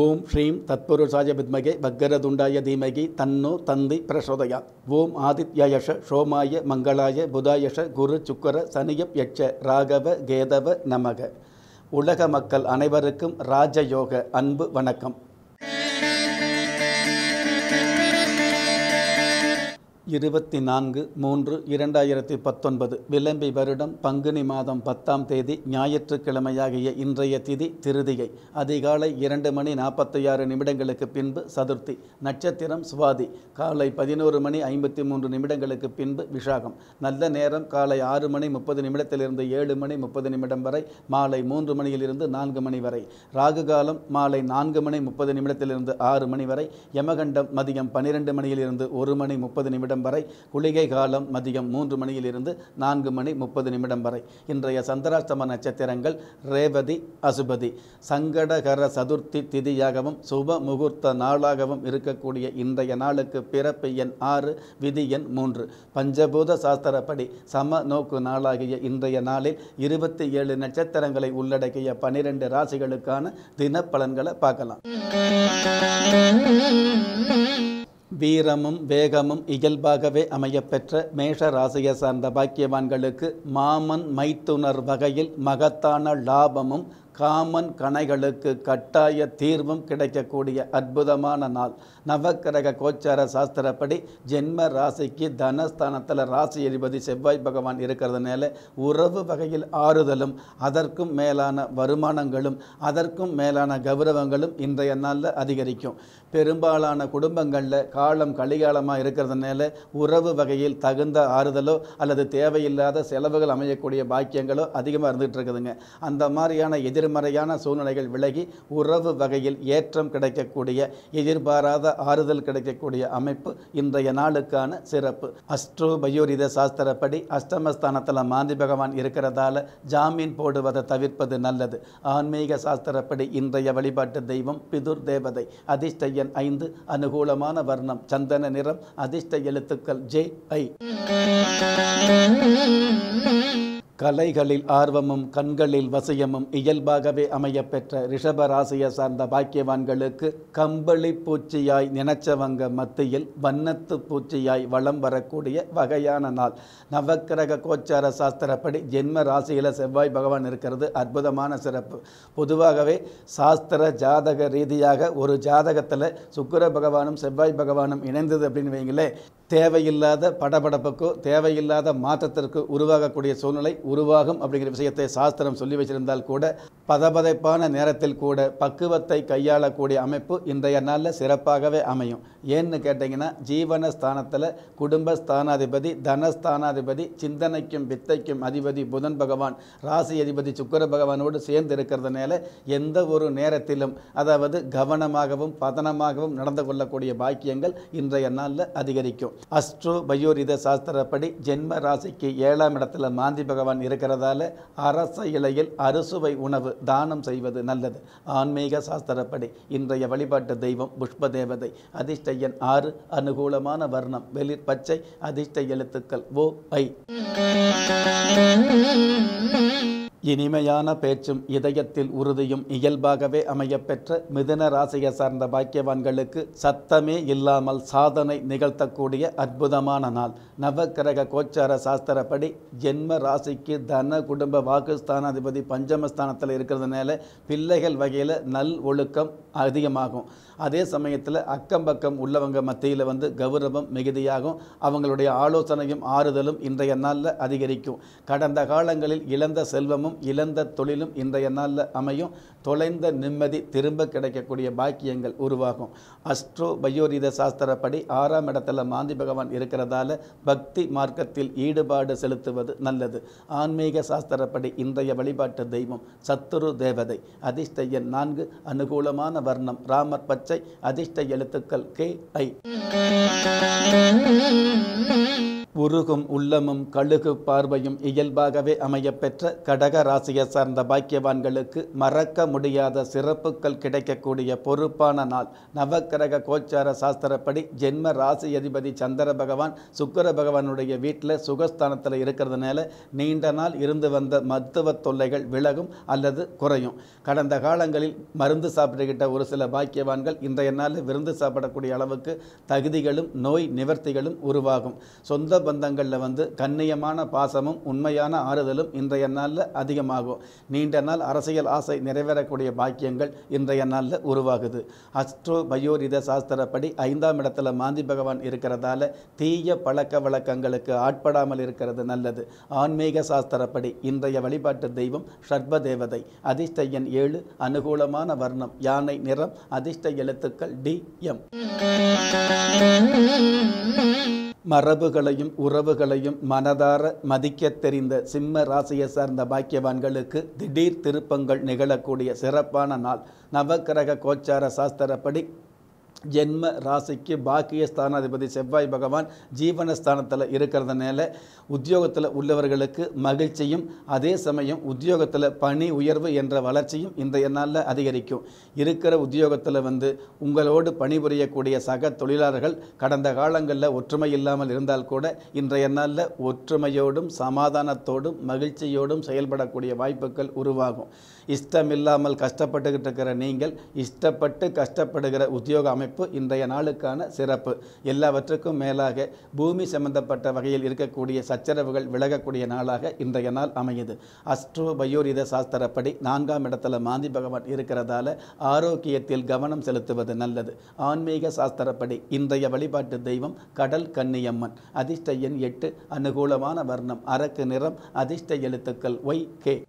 ஓம் ஸ்ரீம் தத்புருஷாய வித்மகே பக்கரதுண்டாய தீமகி தன்னோ தந்தி பிரசோதயாத் ஓம் ஆதித்யயஷ சோமாய மங்களாய புதாயஷ குரு சுக்கர சனியப் யட்ச ராகவ கேதவ நமக. உலக மக்கள் அனைவருக்கும் ராஜயோக அன்பு வணக்கம். இருபத்தி நான்கு மூன்று இரண்டாயிரத்தி பத்தொன்பது விளம்பி வருடம் பங்குனி மாதம் பத்தாம் தேதி ஞாயிற்றுக்கிழமையாகிய இன்றைய திதி திருதிகை. அதிகாலை இரண்டு மணி நாற்பத்தி ஆறு நிமிடங்களுக்கு பின்பு சதுர்த்தி நட்சத்திரம் சுவாதி. காலை பதினோரு மணி ஐம்பத்தி மூன்று நிமிடங்களுக்கு பின்பு விஷாகம். நல்ல நேரம் காலை ஆறு மணி முப்பது நிமிடத்திலிருந்து ஏழு மணி முப்பது நிமிடம் வரை மாலை மூன்று மணியிலிருந்து நான்கு மணி வரை. ராகு காலம் மாலை நான்கு மணி முப்பது நிமிடத்திலிருந்து ஆறு மணி வரை. யமகண்டம் மதியம் பன்னிரெண்டு மணியிலிருந்து ஒரு மணி முப்பது நிமிடம் வரை குளிகை காலம் மதியம் மூன்று மணியிலிருந்து நான்கு மணி முப்பது நிமிடம் வரை. இன்றைய சந்திராஷ்டம நட்சத்திரங்கள் ரேவதி அசுபதி. சங்கடகர சதுர்த்தி திதியாகவும் சுப முகூர்த்த நாளாகவும் இருக்கக்கூடிய இன்றைய நாளுக்கு பிறப்பு எண் ஆறு விதி எண் மூன்று. பஞ்சபூத சாஸ்திரப்படி சம நோக்கு நாளாகிய இன்றைய நாளில் இருபத்தி ஏழு நட்சத்திரங்களை உள்ளடக்கிய பனிரெண்டு ராசிகளுக்கான தினப்பலன்களை பார்க்கலாம். வீரமும் வேகமும் இயல்பாகவே அமையப்பெற்ற மேஷ ராசியை சார்ந்த பாக்கியவான்களுக்கு மாமன் மைத்துனர் வகையில் மகத்தான லாபமும் காமன் கணைகளுக்கு கட்டாய தீர்வும் கிடைக்கக்கூடிய அற்புதமான நாள். நவக்கிரக கோச்சார சாஸ்திரப்படி ஜென்ம ராசிக்கு தனஸ்தானத்தில் ராசி அதிபதி செவ்வாய் பகவான் இருக்கிறதுனால உறவு வகையில் ஆறுதலும் அதற்கும் மேலான வருமானங்களும் அதற்கும் மேலான கௌரவங்களும் இன்றைய நாளில் அதிகரிக்கும். பெரும்பாலான குடும்பங்களில் காலம் கலிகாலமாக இருக்கிறதுனால உறவு வகையில் தகுந்த ஆறுதலோ அல்லது தேவையில்லாத செலவுகள் அமையக்கூடிய பாக்கியங்களோ அதிகமாக இருந்துகிட்டு இருக்குதுங்க. அந்த மாதிரியான எதிர் எதிர்மறையான சூழ்நிலைகள் விலகி உறவு வகையில் ஏற்றம் கிடைக்கக்கூடிய எதிர்பாராத ஆறுதல் கிடைக்கக்கூடிய அமைப்பு இன்றைய நாளுக்கான சிறப்பு. அஸ்ட்ரோ பயோரித சாஸ்திரப்படி அஷ்டமஸ்தானத்தில் மாந்தி பகவான் இருக்கிறதால ஜாமீன் போடுவதை தவிர்ப்பது நல்லது. ஆன்மீக சாஸ்திரப்படி இன்றைய வழிபாட்டு தெய்வம் பிதுர் தேவதை அதிர்ஷ்ட ஐந்து அனுகூலமான வர்ணம் சந்தன நிறம் அதிர்ஷ்ட எழுத்துக்கள் ஜே ஐ. கலைகளில் ஆர்வமும் கண்களில் வசியமும் இயல்பாகவே அமையப்பெற்ற ரிஷபராசியை சார்ந்த பாக்கியவான்களுக்கு கம்பளி பூச்சியாய் நினைச்சவங்க மத்தியில் வண்ணத்து பூச்சியாய் வளம் வரக்கூடிய வகையான நாள். நவக்கிரக கோச்சார சாஸ்திரப்படி ஜென்ம ராசியில் செவ்வாய் பகவான் இருக்கிறது அற்புதமான சிறப்பு. பொதுவாகவே சாஸ்திர ஜாதக ரீதியாக ஒரு ஜாதகத்தில் சுக்கிர பகவானும் செவ்வாய் பகவானும் இணைந்தது அப்படின்னு வைங்களேன் தேவையில்லாத படபடப்புக்கோ தேவையில்லாத மாற்றத்திற்கு உருவாகக்கூடிய சூழ்நிலை உருவாகும் அப்படிங்கிற விஷயத்தை சாஸ்திரம் சொல்லி வச்சிருந்தால் கூட பதபதைப்பான நேரத்தில் கூட பக்குவத்தை கையாளக்கூடிய அமைப்பு இன்றைய நாளில் சிறப்பாகவே அமையும். ஏன்னு கேட்டிங்கன்னா ஜீவன ஸ்தானத்தில் குடும்ப ஸ்தானாதிபதி தனஸ்தானாதிபதி சிந்தனைக்கும் வித்தைக்கும் அதிபதி புதன் பகவான் ராசி அதிபதி சுக்கர பகவானோடு சேர்ந்து இருக்கிறதுனால எந்த ஒரு நேரத்திலும் அதாவது கவனமாகவும் பதனமாகவும் நடந்து கொள்ளக்கூடிய பாக்கியங்கள் இன்றைய நாளில் அதிகரிக்கும். அஸ்ட்ரோ பயோரித சாஸ்திரப்படி ஜென்ம ராசிக்கு ஏழாம் இடத்துல மாந்தி பகவான் இருக்கிறதால அரச இலையில் அறுசுவை உணவு தானம் செய்வது நல்லது. ஆன்மீக சாஸ்திரப்படி இன்றைய வழிபாட்டு தெய்வம் புஷ்ப தேவதை அதிர்ஷ்ட எண் ஆறு அனுகூலமான வர்ணம் வெளிர் பச்சை அதிர்ஷ்ட எழுத்துக்கள் ஓ ஐ. இனிமையான பேச்சும் இதயத்தில் உறுதியும் இயல்பாகவே அமையப்பெற்ற மிதுன ராசியை சார்ந்த பாக்கியவான்களுக்கு சத்தமே இல்லாமல் சாதனை நிகழ்த்தக்கூடிய அற்புதமான நாள். நவக்கிரக கோச்சார சாஸ்திரப்படி ஜென்ம ராசிக்கு தன குடும்ப வாக்குஸ்தானாதிபதி பஞ்சமஸ்தானத்தில் இருக்கிறதுனால பிள்ளைகள் வகையில் நல் ஒழுக்கம் அதிகமாகும். அதே சமயத்தில் அக்கம் பக்கம் உள்ளவங்க மத்தியில் வந்து கௌரவம் மிகுதியாகும். அவங்களுடைய ஆலோசனையும் ஆறுதலும் இன்றைய நாளில் அதிகரிக்கும். கடந்த காலங்களில் இழந்த செல்வமும் இழந்த தொழிலும் இன்றைய நாளில் அமையும். தொலைந்த நிம்மதி திரும்ப கிடைக்கக்கூடிய பாக்கியங்கள் உருவாகும். அஸ்ட்ரோ பயோரித சாஸ்திரப்படி ஆறாம் இடத்துல மாந்தி பகவான் இருக்கிறதால பக்தி மார்க்கத்தில் ஈடுபாடு செலுத்துவது நல்லது. ஆன்மீக சாஸ்திரப்படி இன்றைய வழிபாட்டு தெய்வம் சத்துரு தேவதை. அதிர்ஷ்ட எண் நான்கு அனுகூலமான வர்ணம். ராமர் பச்சை அதிர்ஷ்ட எழுத்துக்கள் கே ஐ. உருகும் உள்ளமும் கழுகு பார்வையும் இயல்பாகவே அமையப்பெற்ற கடக ராசியை சார்ந்த பாக்கியவான்களுக்கு மறக்க முடியாத சிறப்புகள் கிடைக்கக்கூடிய பொறுப்பான நாள். நவக்கிரக கோச்சார சாஸ்திரப்படி ஜென்ம ராசி அதிபதி சந்திர பகவான் சுக்கர பகவானுடைய வீட்டில் சுகஸ்தானத்தில் இருக்கிறதுனால நீண்ட நாள் இருந்து வந்த மருத்துவ தொல்லைகள் விலகும் அல்லது குறையும். கடந்த காலங்களில் மருந்து சாப்பிட்டுக்கிட்ட ஒரு சில பாக்கியவான்கள் இன்றைய நாளில் விருந்து சாப்பிடக்கூடிய அளவுக்கு தகுதிகளும் நோய் நிவர்த்திகளும் உருவாகும். சொந்த பந்தங்களில் வந்து கண்ணியமான பாசமும் உண்மையான ஆறுதலும் இன்றைய நாளில் அதிகமாகும். நீண்ட நாள் அரசியல் ஆசை நிறைவேறக்கூடிய பாக்கியங்கள் இன்றைய நாளில் உருவாகுது. அஸ்ட்ரோ பயோரித சாஸ்திரப்படி ஐந்தாம் இடத்துல மாந்தி பகவான் இருக்கிறதால தீய பழக்க வழக்கங்களுக்கு ஆட்படாமல் இருக்கிறது நல்லது. ஆன்மீக சாஸ்திரப்படி இன்றைய வழிபாட்டு தெய்வம் ஷர்ப தேவதை. அதிர்ஷ்ட எண் ஏழு அனுகூலமான வர்ணம். யானை நிறம் அதிர்ஷ்ட எழுத்துக்கள் டி எம். மரபுகளையும் உறவுகளையும் மனதார மதிக்கத் தெரிந்த சிம்ம ராசியை சார்ந்த பாக்கியவான்களுக்கு திடீர் திருப்பங்கள் நிகழக்கூடிய சிறப்பான நாள். நவக்கிரக கோச்சார சாஸ்திரப்படி ஜென்ம ராசிக்கு பாக்கிய ஸ்தானாதிபதி செவ்வாய் பகவான் ஜீவனஸ்தானத்தில் இருக்கிறதுனால உத்தியோகத்தில் உள்ளவர்களுக்கு மகிழ்ச்சியும் அதே சமயம் உத்தியோகத்தில் பணி உயர்வு என்ற வளர்ச்சியும் இன்றைய நாளில் அதிகரிக்கும். இருக்கிற உத்தியோகத்தில் வந்து உங்களோடு பணிபுரியக்கூடிய சக தொழிலாளர்கள் கடந்த காலங்களில் ஒற்றுமை இல்லாமல் இருந்தால் கூட இன்றைய நாளில் ஒற்றுமையோடும் சமாதானத்தோடும் மகிழ்ச்சியோடும் செயல்படக்கூடிய வாய்ப்புகள் உருவாகும். இஷ்டமில்லாமல் கஷ்டப்பட்டுக்கிட்டு இருக்கிற நீங்கள் இஷ்டப்பட்டு கஷ்டப்படுகிற உத்தியோக அமைப்பு இன்றைய நாளுக்கான சிறப்பு. எல்லாவற்றுக்கும் மேலாக பூமி சம்பந்தப்பட்ட வகையில் இருக்கக்கூடிய சச்சரவுகள் விலகக்கூடிய நாளாக இன்றைய நாள் அமையுது. அஸ்ட்ரோ பயோரித சாஸ்திரப்படி நான்காம் இடத்துல மாந்தி பகவான் இருக்கிறதால ஆரோக்கியத்தில் கவனம் செலுத்துவது நல்லது. ஆன்மீக சாஸ்திரப்படி இன்றைய வழிபாட்டு தெய்வம் கடல் கன்னியம்மன். அதிர்ஷ்ட எண் எட்டு அனுகூலமான வர்ணம். அரக்கு நிறம் அதிர்ஷ்ட எழுத்துக்கள் ஒய் கே.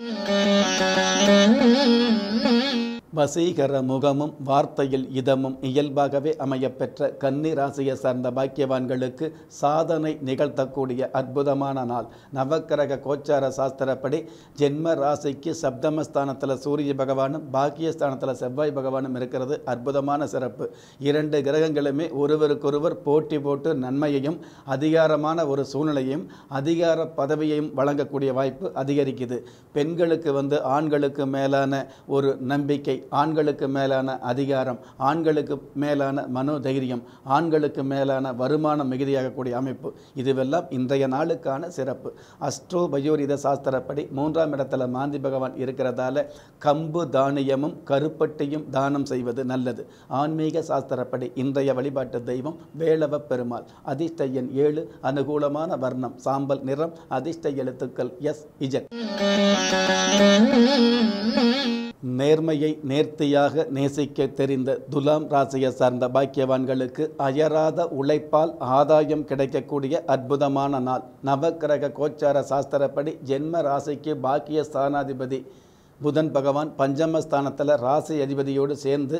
வசீகர முகமும் வார்த்தையில் இதமும் இயல்பாகவே அமையப்பெற்ற கன்னி ராசியை சார்ந்த பாக்கியவான்களுக்கு சாதனை நிகழ்த்தக்கூடிய அற்புதமான நாள். நவக்கிரக கோச்சார சாஸ்திரப்படி ஜென்ம ராசிக்கு சப்தமஸ்தானத்தில் சூரிய பகவானும் பாக்கியஸ்தானத்தில் செவ்வாய் பகவானும் இருக்கிறது அற்புதமான சிறப்பு. இரண்டு கிரகங்களுமே ஒருவருக்கொருவர் போட்டி போட்டு நன்மையையும் அதிகாரமான ஒரு சூழ்நிலையும் அதிகார பதவியையும் வழங்கக்கூடிய வாய்ப்பு அதிகரிக்குது. பெண்களுக்கு வந்து ஆண்களுக்கு மேலான ஒரு நம்பிக்கை ஆண்களுக்கு மேலான அதிகாரம் ஆண்களுக்கு மேலான மனோதைரியம் ஆண்களுக்கு மேலான வருமானம் மிகுதியாகக்கூடிய அமைப்பு. இதுவெல்லாம் இன்றைய நாளுக்கான சிறப்பு. அஸ்ட்ரோ பயோரித சாஸ்திரப்படி மூன்றாம் இடத்துல மாந்தி பகவான் இருக்கிறதால கம்பு தானியமும் கருப்பட்டியும் தானம் செய்வது நல்லது. ஆன்மீக சாஸ்திரப்படி இன்றைய வழிபாட்டு தெய்வம் வேளவ பெருமாள். அதிர்ஷ்ட எண் ஏழு அனுகூலமான வர்ணம் சாம்பல் நிறம் அதிர்ஷ்ட எழுத்துக்கள் எஸ் இஜட். நேர்மையை நேர்த்தியாக நேசிக்க தெரிந்த துலாம் ராசியை சார்ந்த பாக்கியவான்களுக்கு அயராத உழைப்பால் ஆதாயம் கிடைக்கக்கூடிய அற்புதமான நாள். நவக்கிரக கோச்சார சாஸ்திரப்படி ஜென்ம ராசிக்கு பாக்கிய ஸ்தானாதிபதி புதன் பகவான் பஞ்சமஸ்தானத்தில் ராசி அதிபதியோடு சேர்ந்து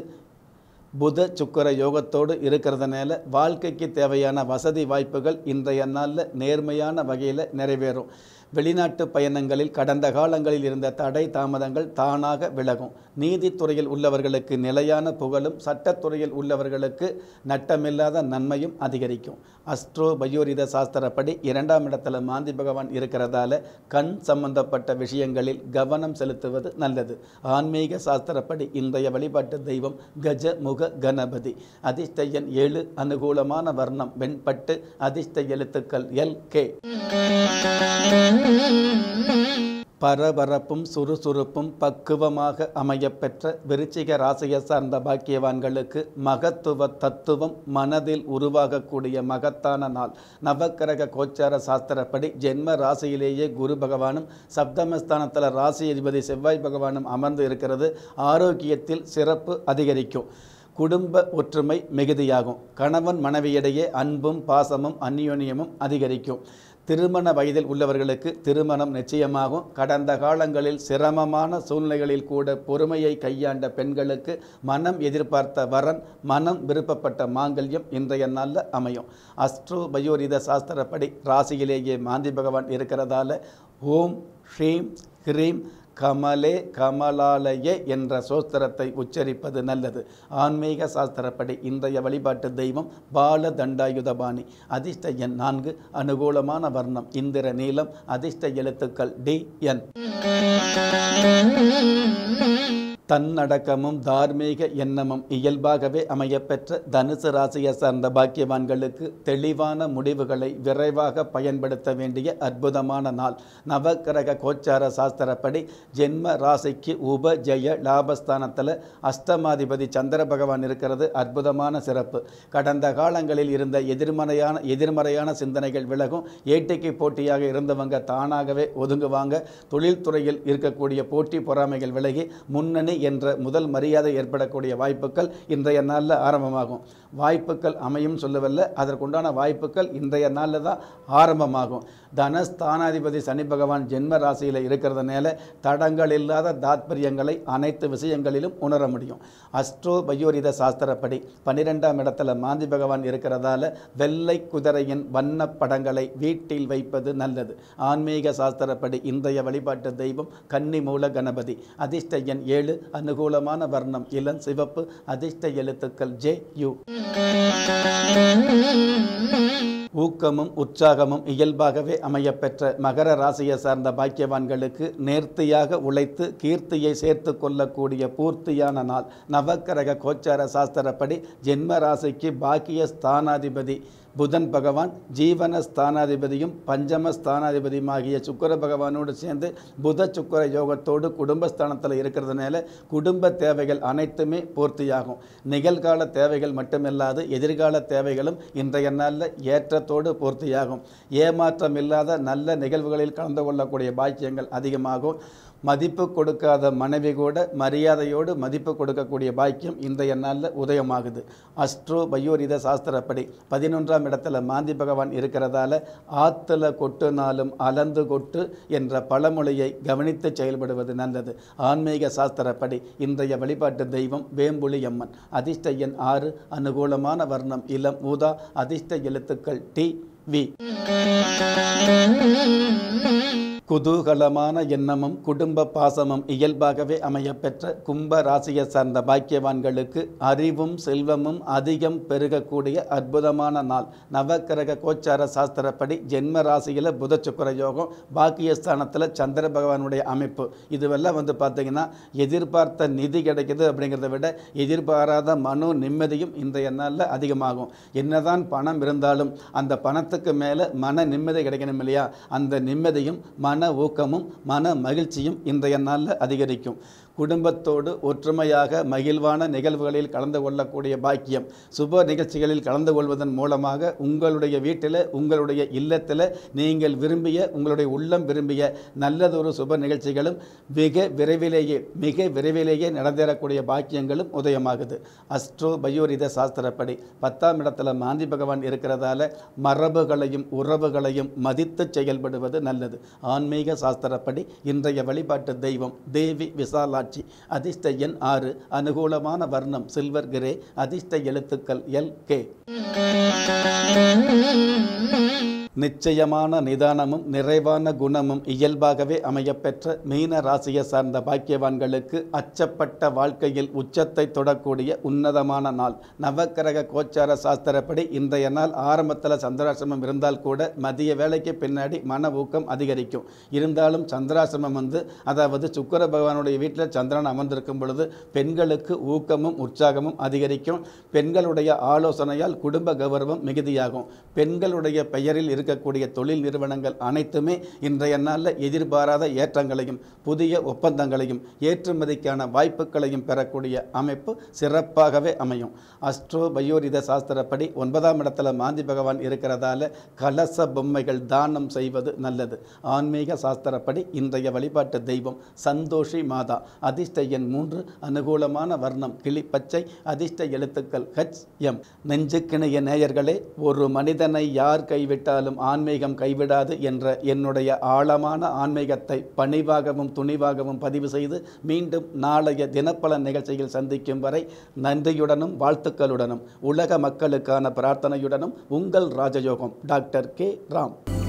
புத சுக்கர யோகத்தோடு இருக்கிறதுனால வாழ்க்கைக்கு தேவையான வசதி வாய்ப்புகள் இன்றைய நாளில் நேர்மையான வகையில் நிறைவேறும். வெளிநாட்டு பயணங்களில் கடந்த காலங்களில் இருந்த தடை தாமதங்கள் தானாக விலகும். நீதித்துறையில் உள்ளவர்களுக்கு நிலையான புகழும் சட்டத்துறையில் உள்ளவர்களுக்கு நட்டமில்லாத நன்மையும் அதிகரிக்கும். அஸ்ட்ரோ பயோரித சாஸ்திரப்படி இரண்டாம் இடத்துல மாந்தி பகவான் இருக்கிறதால கண் சம்பந்தப்பட்ட விஷயங்களில் கவனம் செலுத்துவது நல்லது. ஆன்மீக சாஸ்திரப்படி இன்றைய வழிபாட்டு தெய்வம் கஜ முக கணபதி. அதிர்ஷ்ட எண் ஏழு அனுகூலமான வர்ணம் வெண்பட்டு அதிர்ஷ்ட எழுத்துக்கள் எல் கே. பரபரப்பும் சுறுசுறுப்பும் பக்குவமாக அமையப்பெற்ற விருச்சிக ராசியை சார்ந்த பாக்கியவான்களுக்கு மகத்துவ தத்துவம் மனதில் உருவாகக்கூடிய மகத்தான நாள். நவக்கிரக கோச்சார சாஸ்திரப்படி ஜென்ம ராசியிலேயே குரு பகவானும் சப்தமஸ்தானத்தில் ராசி அதிபதி செவ்வாய் பகவானும் அமர்ந்து இருக்கிறது. ஆரோக்கியத்தில் சிறப்பு அதிகரிக்கும். குடும்ப ஒற்றுமை மிகுதியாகும். கணவன் மனைவியிடையே அன்பும் பாசமும் அந்யோன்யமும் அதிகரிக்கும். திருமண வயதில் உள்ளவர்களுக்கு திருமணம் நிச்சயமாகும். கடந்த காலங்களில் சிரமமான சூழ்நிலைகளில் கூட பொறுமையை கையாண்ட பெண்களுக்கு மனம் எதிர்பார்த்த வரன் மனம் விருப்பப்பட்ட மாங்கல்யம் இன்றைய நாளில் அமையும். அஸ்ட்ரோ பயோரித சாஸ்திரப்படி ராசியிலேயே மாந்தி பகவான் இருக்கிறதால ஓம் ஸ்ரீம் ஹ்ரீம் கமலே கமலாலயே என்ற சோஸ்திரத்தை உச்சரிப்பது நல்லது. ஆன்மீக சாஸ்திரப்படி இன்றைய வழிபாட்டு தெய்வம் பால தண்டாயுதபாணி அதிர்ஷ்ட எண் நான்கு அனுகூலமான வர்ணம். இந்திர நீலம் அதிர்ஷ்ட எழுத்துக்கள் டி என். தன்னடக்கமும் தார்மீக எண்ணமும் இயல்பாகவே அமையப்பெற்ற தனுசு ராசியை சார்ந்த பாக்கியவான்களுக்கு தெளிவான முடிவுகளை விரைவாக பயன்படுத்த வேண்டிய அற்புதமான நாள். நவக்கிரக கோச்சார சாஸ்திரப்படி ஜென்ம ராசிக்கு உப ஜெய லாபஸ்தானத்தில் அஷ்டமாதிபதி சந்திர பகவான் இருக்கிறது அற்புதமான சிறப்பு. கடந்த காலங்களில் இருந்த எதிர்மறையான எதிர்மறையான சிந்தனைகள் விலகும். ஏட்டிக்கு போட்டியாக இருந்தவங்க தானாகவே ஒதுங்குவாங்க. தொழில்துறையில் இருக்கக்கூடிய போட்டி பொறாமைகள் விலகி முன்னணி என்ற முதல் மரியாதை ஏற்படக்கூடிய வாய்ப்புகள் இன்றைய நாளில் ஆரம்பமாகும். வாய்ப்புகள் அமையும் சொல்லவல்ல அதற்குண்டான வாய்ப்புகள் இன்றைய நாளில் தான் ஆரம்பமாகும். தனஸ்தானாதிபதி சனி பகவான் ஜென்ம ராசியில் இருக்கிறதுனால தடங்கள் இல்லாத தாத்பரியங்களை அனைத்து விஷயங்களிலும் உணர முடியும். அஸ்ட்ரோ பயோரித சாஸ்திரப்படி பன்னிரெண்டாம் இடத்துல மாந்தி பகவான் இருக்கிறதால வெள்ளை குதிரையின் வண்ண படங்களை வீட்டில் வைப்பது நல்லது. ஆன்மீக சாஸ்திரப்படி இன்றைய வழிபாட்டு தெய்வம் கன்னி மூல கணபதி. அதிர்ஷ்ட எண் ஏழு அனுகூலமான வர்ணம் இளம் சிவப்பு அதிர்ஷ்ட எழுத்துக்கள் ஜே யு. ஊக்கமும் உற்சாகமும் இயல்பாகவே அமையப்பெற்ற மகர ராசியை சார்ந்த பாக்கியவான்களுக்கு நேர்த்தியாக உழைத்து கீர்த்தியை சேர்த்து கொள்ளக்கூடிய பூர்த்தியான நாள். நவக்கிரக கோச்சார சாஸ்திரப்படி ஜென்ம ராசிக்கு பாக்கிய ஸ்தானாதிபதி புதன் பகவான் ஜீவன ஸ்தானாதிபதியும் பஞ்சம ஸ்தானாதிபதியுமாகிய சுக்கர பகவானோடு சேர்ந்து புத சுக்கர யோகத்தோடு குடும்பஸ்தானத்தில் இருக்கிறதுனால குடும்ப தேவைகள் அனைத்துமே பூர்த்தியாகும். நிகழ்கால தேவைகள் மட்டுமில்லாது எதிர்கால தேவைகளும் இன்றைய நாளில் ஏற்றத்தோடு பூர்த்தியாகும். ஏமாற்றம் இல்லாத நல்ல நிகழ்வுகளில் கலந்து கொள்ளக்கூடிய பாக்கியங்கள் அதிகமாகும். மதிப்பு கொடுக்காத மனைவி கூட மரியாதையோடு மதிப்பு கொடுக்கக்கூடிய பாக்கியம் இன்றைய நாளில் உதயமாகுது. அஸ்ட்ரோ பயோரித சாஸ்திரப்படி பதினொன்றாம் இடத்துல மாந்தி பகவான் இருக்கிறதால ஆத்துல கொட்டுனாலும் அலந்து கொட்டு என்ற பழமொழியை கவனித்து செயல்படுவது நல்லது. ஆன்மீக சாஸ்திரப்படி இன்றைய வழிபாட்டு தெய்வம் வேம்புலி அம்மன் அதிர்ஷ்ட எண் ஆறு அனுகூலமான வர்ணம் இளம் ஊதா அதிர்ஷ்ட எழுத்துக்கள் டி வி. குதூகலமான எண்ணமும் குடும்ப பாசமும் இயல்பாகவே அமையப்பெற்ற கும்ப ராசியை சார்ந்த பாக்கியவான்களுக்கு அறிவும் செல்வமும் அதிகம் பெருகக்கூடிய அற்புதமான நாள். நவக்கிரக கோச்சார சாஸ்திரப்படி ஜென்ம ராசியில் புத சுக்கர யோகம் பாக்கியஸ்தானத்தில் சந்திர பகவானுடைய அமைப்பு. இதுவெல்லாம் வந்து பார்த்தீங்கன்னா எதிர்பார்த்த நிதி கிடைக்கிது அப்படிங்கிறத விட எதிர்பாராத மனு நிம்மதியும் இன்றைய நாளில் அதிகமாகும். என்னதான் பணம் இருந்தாலும் அந்த பணத்துக்கு மேலே மன நிம்மதி கிடைக்கணும் இல்லையா? அந்த நிம்மதியும் மன மன ஊக்கமும் மன மகிழ்ச்சியும் இன்றைய நாளில் அதிகரிக்கும். குடும்பத்தோடு ஒற்றுமையாக மகிழ்வான நிகழ்வுகளில் கலந்து கொள்ளக்கூடிய பாக்கியம். சுப நிகழ்ச்சிகளில் கலந்து கொள்வதன் மூலமாக உங்களுடைய வீட்டில் உங்களுடைய இல்லத்தில் நீங்கள் விரும்பிய உங்களுடைய உள்ளம் விரும்பிய நல்லதொரு சுப நிகழ்ச்சிகளும் மிக விரைவிலேயே மிக விரைவிலேயே நடந்தேறக்கூடிய பாக்கியங்களும் உதயமாகுது. அஸ்ட்ரோ பயோரித சாஸ்திரப்படி பத்தாம் இடத்துல மாந்தி பகவான் இருக்கிறதால மரபுகளையும் உறவுகளையும் மதித்து செயல்படுவது நல்லது. ஆன்மீக சாஸ்திரப்படி இன்றைய வழிபாட்டு தெய்வம் தேவி விசாலா விசாலாட்சி அதிர்ஷ்ட எண் ஆறு. அனுகூலமான வர்ணம். Silver grey. அதிர்ஷ்ட எழுத்துக்கள் எல் கே. நிச்சயமான நிதானமும் நிறைவான குணமும் இயல்பாகவே அமையப்பெற்ற மீன ராசியை சார்ந்த பாக்கியவான்களுக்கு அச்சப்பட்ட வாழ்க்கையில் உச்சத்தை தொடக்கூடிய உன்னதமான நாள். நவக்கிரக கோச்சார சாஸ்திரப்படி இன்றைய நாள் ஆரம்பத்தில் சந்திராசிரமம் இருந்தால் கூட மதிய வேலைக்கு பின்னாடி மன ஊக்கம் அதிகரிக்கும். இருந்தாலும் சந்திராசிரமம் வந்து அதாவது சுக்கர பகவானுடைய வீட்டில் சந்திரன் அமர்ந்திருக்கும் பொழுது பெண்களுக்கு ஊக்கமும் உற்சாகமும் அதிகரிக்கும். பெண்களுடைய ஆலோசனையால் குடும்ப கௌரவம் மிகுதியாகும். பெண்களுடைய பெயரில் இருக்கக்கூடிய தொழில் நிறுவனங்கள் அனைத்துமே இன்றைய நாளில் எதிர்பாராத ஏற்றங்களையும் புதிய ஒப்பந்தங்களையும் ஏற்றுமதிக்கான வாய்ப்புகளையும் பெறக்கூடிய அமைப்பு சிறப்பாகவே அமையும். அஸ்ட்ரோ பயோரித சாஸ்திரப்படி ஒன்பதாம் இடத்துல மாந்தி பகவான் இருக்கிறதால கலச பொம்மைகள் தானம் செய்வது நல்லது. ஆன்மீக சாஸ்திரப்படி இன்றைய வழிபாட்டு தெய்வம் சந்தோஷி மாதா. அதிர்ஷ்ட எண் மூன்று அனுகூலமான வர்ணம் கிளிப்பச்சை அதிர்ஷ்ட எழுத்துக்கள் ஹச் எம். நெஞ்சுக்கிணைய நேயர்களே ஒரு மனிதனை யார் கைவிட்டாலும் ஆன்மீகம் கைவிடாது என்ற என்னுடைய ஆழமான ஆன்மீகத்தை பணிவாகவும் துணிவாகவும் பதிவு செய்து மீண்டும் நாளைய தினப்பலன் நிகழ்ச்சியில் சந்திக்கும் வரை நன்றியுடனும் வாழ்த்துக்களுடனும் உலக மக்களுக்கான பிரார்த்தனையுடனும் உங்கள் ராஜயோகம் டாக்டர் கே ராம்.